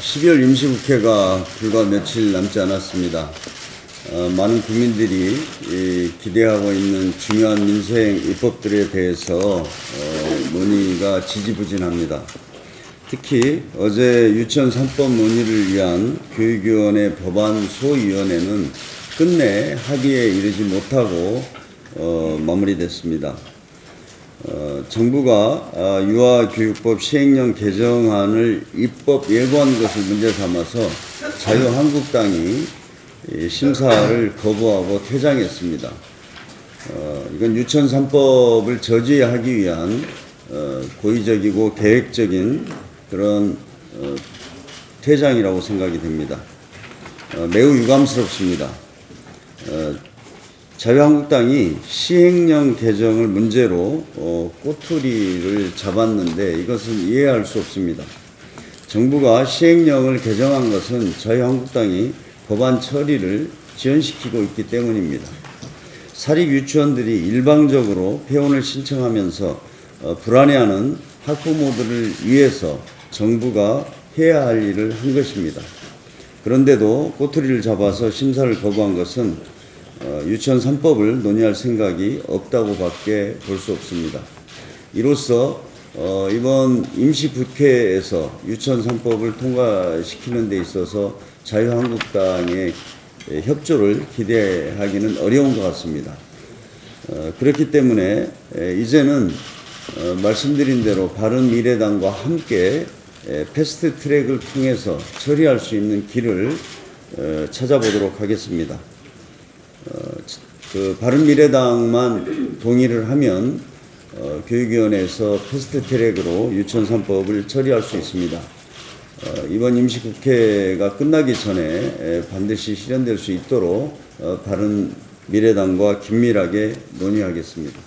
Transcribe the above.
12월 임시국회가 불과 며칠 남지 않았습니다. 어, 많은 국민들이 이, 기대하고 있는 중요한 민생 입법들에 대해서 어, 논의가 지지부진합니다. 특히 어제 유치원 3법 논의를 위한 교육위원회 법안 소위원회는 끝내 합의에 이르지 못하고 어, 마무리됐습니다. 어, 정부가 아, 유아교육법 시행령 개정안을 입법 예고한 것을 문제 삼아서 자유한국당이 이 심사를 거부하고 퇴장했습니다. 어, 이건 유치원 3법을 저지하기 위한 어, 고의적이고 계획적인 그런 어, 퇴장이라고 생각이 됩니다. 어, 매우 유감스럽습니다. 어, 자유한국당이 시행령 개정을 문제로 어, 꼬투리를 잡았는데 이것은 이해할 수 없습니다. 정부가 시행령을 개정한 것은 자유한국당이 법안 처리를 지연시키고 있기 때문입니다. 사립 유치원들이 일방적으로 폐원을 신청하면서 어, 불안해하는 학부모들을 위해서 정부가 해야 할 일을 한 것입니다. 그런데도 꼬투리를 잡아서 심사를 거부한 것은 어, 유치원 3법을 논의할 생각이 없다고 밖에 볼 수 없습니다. 이로써 어, 이번 임시국회에서 유치원 3법을 통과시키는 데 있어서 자유한국당의 협조를 기대하기는 어려운 것 같습니다. 어, 그렇기 때문에 에, 이제는 어, 말씀드린 대로 바른미래당과 함께 에, 패스트 트랙을 통해서 처리할 수 있는 길을 어, 찾아보도록 하겠습니다. 어, 그 바른미래당만 동의를 하면 어, 교육위원회에서 패스트 트랙으로 유치원 3법을 처리할 수 있습니다. 어, 이번 임시국회가 끝나기 전에 에, 반드시 실현될 수 있도록 어, 바른미래당과 긴밀하게 논의하겠습니다.